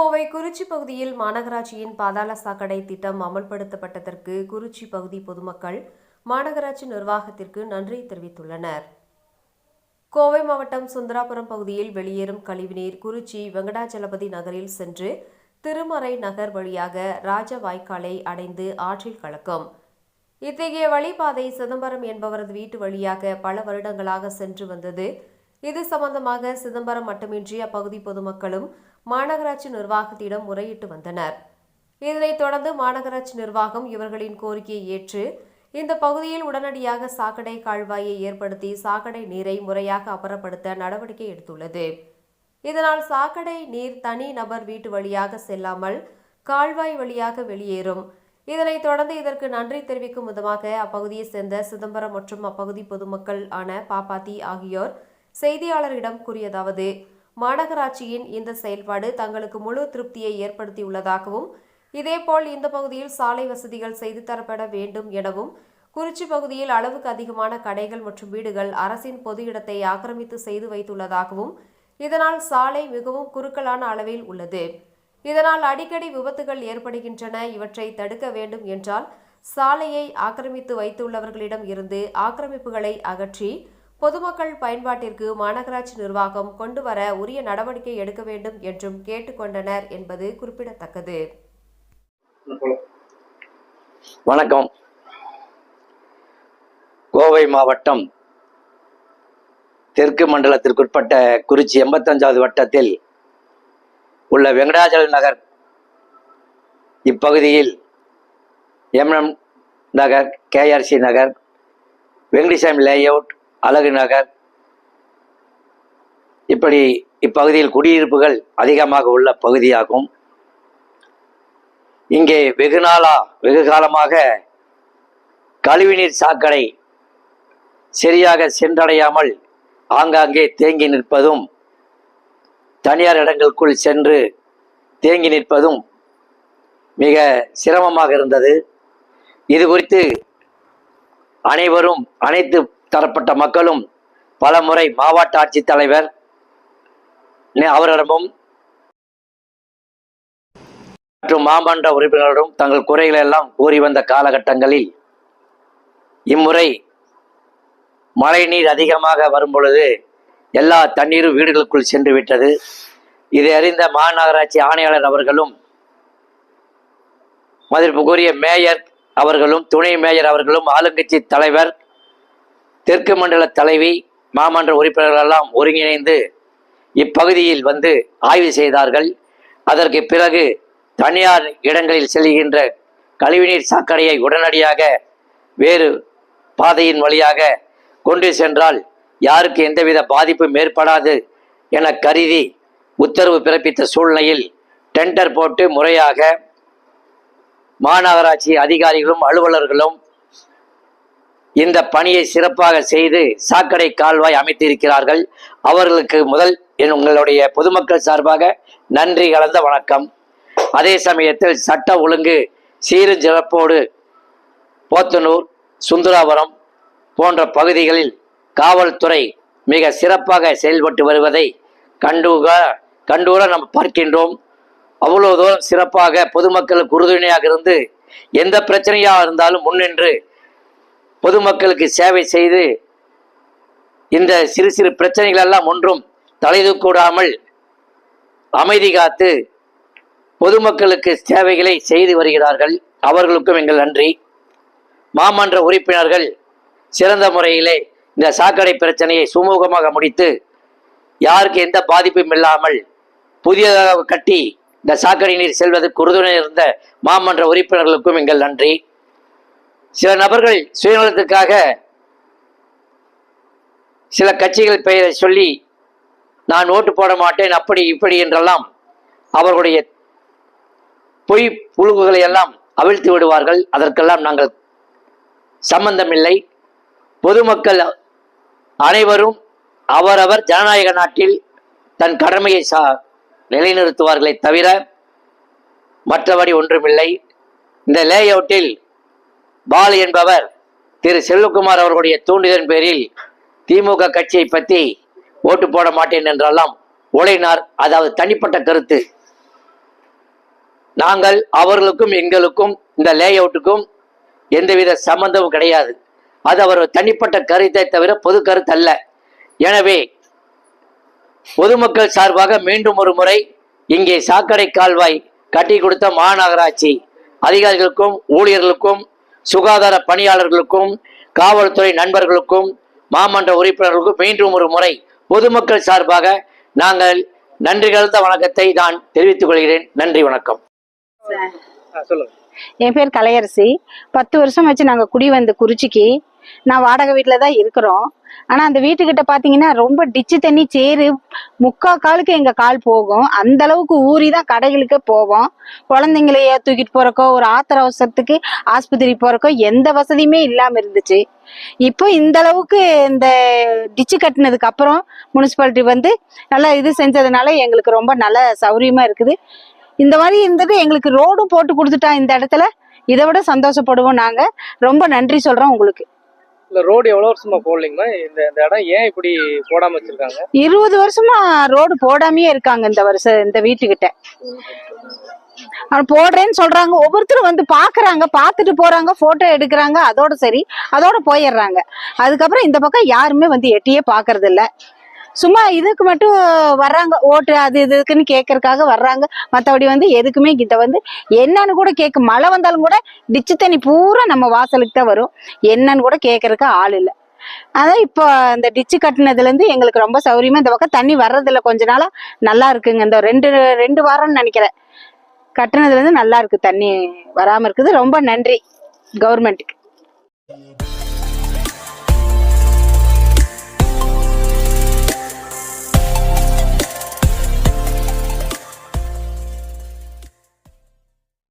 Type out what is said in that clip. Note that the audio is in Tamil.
கோவை குறிச்சி பகுதியில் மாநகராட்சியின் பாதாள சாக்கடை திட்டம் அமல்படுத்தப்பட்டதற்கு குறிச்சி பகுதி பொதுமக்கள் மாநகராட்சி நிர்வாகத்திற்கு நன்றி தெரிவித்துள்ளனர். கோவை மாவட்டம் சுந்தராபுரம் பகுதியில் வெளியேறும் கழிவுநீர் குறிச்சி வெங்கடாச்சலபதி நகரில் சென்று திருமறை நகர் வழியாக ராஜ வாய்க்காலை அடைந்து ஆற்றில் கலக்கும். இத்தகைய வழிபாதை சிதம்பரம் என்பவரது வீட்டு வழியாக பல வருடங்களாக சென்று வந்தது. இது சம்பந்தமாக சிதம்பரம் மட்டுமின்றி அப்பகுதி பொதுமக்களும் மாநகராட்சி நிர்வாகத்திடம் முறையிட்டு வந்தனர். இதனைத் தொடர்ந்து மாநகராட்சி நிர்வாகம் இவர்களின் கோரிக்கையை ஏற்று இந்த பகுதியில் உடனடியாக சாக்கடை கால்வாயை ஏற்படுத்தி சாக்கடை நீரை முறையாக அப்புறப்படுத்த நடவடிக்கை எடுத்துள்ளது. இதனால் சாக்கடை நீர் தனி நபர் வீட்டு வழியாக செல்லாமல் கால்வாய் வழியாக வெளியேறும். இதனைத் தொடர்ந்து இதற்கு நன்றி தெரிவிக்கும் விதமாக அப்பகுதியைச் சேர்ந்த சிதம்பரம் மற்றும் அப்பகுதி பொதுமக்கள் ஆன பாப்பாத்தி ஆகியோர் செய்தியாளரிடம் கூறியதாவது மாநகராட்சியின் இந்த செயல்பாடு தங்களுக்கு முழு திருப்தியை ஏற்படுத்தியுள்ளதாகவும் இதேபோல் இந்த பகுதியில் சாலை வசதிகள் செய்து தரப்பட வேண்டும் எனவும் குறிச்சி பகுதியில் அளவுக்கு அதிகமான கடைகள் மற்றும் வீடுகள் அரசின் பொது இடத்தை ஆக்கிரமித்து செய்து வைத்துள்ளதாகவும் இதனால் சாலை மிகவும் குறுக்கலான அளவில் உள்ளது. இதனால் அடிக்கடி விபத்துகள் ஏற்படுகின்றன இவற்றை தடுக்க வேண்டும் என்றால் சாலையை ஆக்கிரமித்து வைத்துள்ளவர்களிடம் இருந்து ஆக்கிரமிப்புகளை அகற்றி பொதுமக்கள் பயன்பாட்டிற்கு மாநகராட்சி நிர்வாகம் கொண்டு வர உரிய நடவடிக்கை எடுக்க வேண்டும் என்றும் கேட்டுக்கொண்டனர் என்பது குறிப்பிடத்தக்கது. வணக்கம். கோவை மாவட்டம் தெற்கு மண்டலத்திற்குட்பட்ட குறிச்சி எண்பத்தஞ்சாவது வட்டத்தில் உள்ள வெங்கடாச்சல நகர் இப்பகுதியில் MM Nagar KRC Nagar Venkatesamy layout Azhagu Nagar. இப்படி இப்பகுதியில் குடியிருப்புகள் அதிகமாக உள்ள பகுதியாகும். இங்கே வெகு நாளா வெகு காலமாக கழிவுநீர் சாக்கடை சரியாக சென்றடையாமல் ஆங்காங்கே தேங்கி நிற்பதும் தனியார் இடங்களுக்குள் சென்று தேங்கி நிற்பதும் மிக சிரமமாக இருந்தது. இது குறித்து அனைவரும் அனைத்து தரப்பட்ட மக்களும் பல முறை மாவட்ட ஆட்சித்தலைவர் அவரிடமும் மற்றும் மாமன்ற உறுப்பினரிடம் தங்கள் குறைகளை எல்லாம் கூறி வந்த காலகட்டங்களில் இம்முறை மழை நீர் அதிகமாக வரும் பொழுது எல்லா தண்ணீரும் வீடுகளுக்குள் சென்று விட்டது. இதை அறிந்த மாநகராட்சி ஆணையாளர் அவர்களும் மதிப்புக்குரிய மேயர் அவர்களும் துணை மேயர் அவர்களும் ஆளுங்கட்சி தலைவர் தெற்கு மண்டல தலைவி மாமன்ற உறுப்பினர்களெல்லாம் ஒருங்கிணைந்து இப்பகுதியில் வந்து ஆய்வு செய்தார்கள். அதற்கு பிறகு தனியார் இடங்களில் செல்கின்ற கழிவுநீர் சாக்கடையை உடனடியாக வேறு பாதையின் வழியாக கொண்டு சென்றால் யாருக்கு எந்தவித பாதிப்பும் ஏற்படாது என கருதி உத்தரவு பிறப்பித்த சூழ்நிலையில் டெண்டர் போட்டு முறையாக மாநகராட்சி அதிகாரிகளும் அலுவலர்களும் இந்த பணியை சிறப்பாக செய்து சாக்கடை கால்வாய் அமைத்திருக்கிறார்கள். அவர்களுக்கு முதல் என் உங்களுடைய பொதுமக்கள் சார்பாக நன்றி கலந்த வணக்கம். அதே சமயத்தில் சட்ட ஒழுங்கு சீருஞ்சிறப்போடு போத்தனூர் சுந்தராபுரம் போன்ற பகுதிகளில் காவல்துறை மிக சிறப்பாக செயல்பட்டு வருவதை கண்டுக கண்டூர நாம் பார்க்கின்றோம். அவ்வளோ தூரம் சிறப்பாக பொதுமக்களுக்கு உறுதுணையாக இருந்து எந்த பிரச்சனையாக இருந்தாலும் முன்னின்று பொதுமக்களுக்கு சேவை செய்து இந்த சிறு சிறு பிரச்சனைகள் எல்லாம் ஒன்றும் தலைதூக்கூடாமல் அமைதி காத்து பொதுமக்களுக்கு சேவைகளை செய்து வருகிறார்கள். அவர்களுக்கும் எங்கள் நன்றி. மாமன்ற உறுப்பினர்கள் சிறந்த முறையிலே இந்த சாக்கடை பிரச்சனையை சுமூகமாக முடித்து யாருக்கு எந்த பாதிப்பும் இல்லாமல் புதியதாக கட்டி இந்த சாக்கடை நீர் செல்வதற்கு உறுதுணை இருந்த மாமன்ற உறுப்பினர்களுக்கும் எங்கள் நன்றி. சில நபர்கள் சுயநலத்துக்காக சில கட்சிகள் பெயரை சொல்லி நான் ஓட்டு போட மாட்டேன் அப்படி இப்படி என்றெல்லாம் அவர்களுடைய பொய் புழுகுகளை எல்லாம் அவிழ்த்து விடுவார்கள். அதற்கெல்லாம் நாங்கள் சம்பந்தமில்லை. பொதுமக்கள் அனைவரும் அவரவர் ஜனநாயக நாட்டில் தன் கடமையை சா நிலைநிறுத்துவார்களே தவிர மற்றபடி ஒன்றுமில்லை. இந்த லே அவுட்டில் பால் என்பவர் திரு செல்வகுமார் அவர்களுடைய தூண்டுதலின் பேரில் திமுக கட்சியை பற்றி ஓட்டு போட மாட்டேன் என்றெல்லாம் உழைனார் அதாவது தனிப்பட்ட கருத்து. நாங்கள் அவர்களுக்கும் எங்களுக்கும் இந்த லே அவுட்டுக்கும் எந்தவித சம்பந்தமும் கிடையாது. அது அவர் தனிப்பட்ட கருத்தை தவிர பொது கருத்து அல்ல எனவே பொதுமக்கள் சார்பாக மீண்டும் ஒரு முறை இங்கே சாக்கடை கால்வாய் கட்டி கொடுத்த மாநகராட்சி அதிகாரிகளுக்கும் ஊழியர்களுக்கும் சுகாதார பணியாளர்களுக்கும் காவல்துறை நண்பர்களுக்கும் மாமன்ற உறுப்பினர்களுக்கும் மீண்டும் ஒரு முறை பொதுமக்கள் சார்பாக நாங்கள் நன்றி கலந்த வணக்கத்தை நான் தெரிவித்துக் கொள்கிறேன். நன்றி வணக்கம். சொல்லுங்க. என் பேர் கலையரசி. பத்து வருஷம் வச்சு நாங்க குடி வந்த குறிச்சிக்கு. நான் வாடகை வீட்டுல தான் இருக்கிறோம். ஆனா அந்த வீட்டுக்கிட்ட பாத்தீங்கன்னா ரொம்ப டிச்சு தண்ணி சேரு முக்கா காலுக்கு எங்க கால் போகும். அந்த அளவுக்கு ஊறி தான் கடைகளுக்கே போவோம். குழந்தைங்களைய தூக்கிட்டு போறக்கோ ஒரு ஆத்திர அவசரத்துக்கு ஆஸ்பத்திரி போறக்கோ எந்த வசதியுமே இல்லாம இருந்துச்சு. இப்போ இந்த அளவுக்கு இந்த டிச்சு கட்டினதுக்கு அப்புறம் முனிசிபாலிட்டி வந்து நல்லா இது செஞ்சதுனால எங்களுக்கு ரொம்ப நல்ல சௌரியமா இருக்குது. இந்த மாதிரி இருந்தது எங்களுக்கு ரோடும் போட்டு கொடுத்துட்டா இந்த இடத்துல. இதை விட சந்தோஷப்படுவோம் நாங்க. ரொம்ப நன்றி சொல்றோம் உங்களுக்கு. இல்ல ரோடு எவ்வளவு வருஷமா போடலீங்கன்னா இந்த இந்த இடம் ஏன் இப்படி போடாம வச்சிருக்காங்க? இருபது வருஷமா ரோடு போடாமயே இருக்காங்க இந்த வருஷம் இந்த வீட்டுக்கிட்ட. போடுறேன்னு சொல்றாங்க. ஒவ்வொருத்தரும் வந்து பாக்குறாங்க பாத்துட்டு போறாங்க போட்டோ எடுக்கிறாங்க. அதோட சரி அதோட போயிடுறாங்க. அதுக்கப்புறம் இந்த பக்கம் யாருமே வந்து எட்டியே பாக்குறது இல்லை சும்மா இதுக்கு மட்டும் வர்றாங்க ஓட்டு அது இதுக்குன்னு கேட்கறதுக்காக வர்றாங்க. மற்றபடி வந்து எதுக்குமே கிட்ட வந்து என்னன்னு கூட கேட்க மழை வந்தாலும் கூட டிச்சு தண்ணி பூரா நம்ம வாசலுக்கு தான் வரும். என்னன்னு கூட கேட்கறதுக்கு ஆள் இல்லை. அதான் இப்போ இந்த டிச்சு கட்டினதுலேருந்து எங்களுக்கு ரொம்ப சௌரியமா இந்த பக்கம் தண்ணி வர்றதில்ல. கொஞ்ச நாளாக நல்லா இருக்குங்க. இந்த ரெண்டு ரெண்டு வாரம்னு நினைக்கிறேன். கட்டினதுலேருந்து நல்லா இருக்கு. தண்ணி வராமல் இருக்குது. ரொம்ப நன்றி கவர்மெண்ட்டுக்கு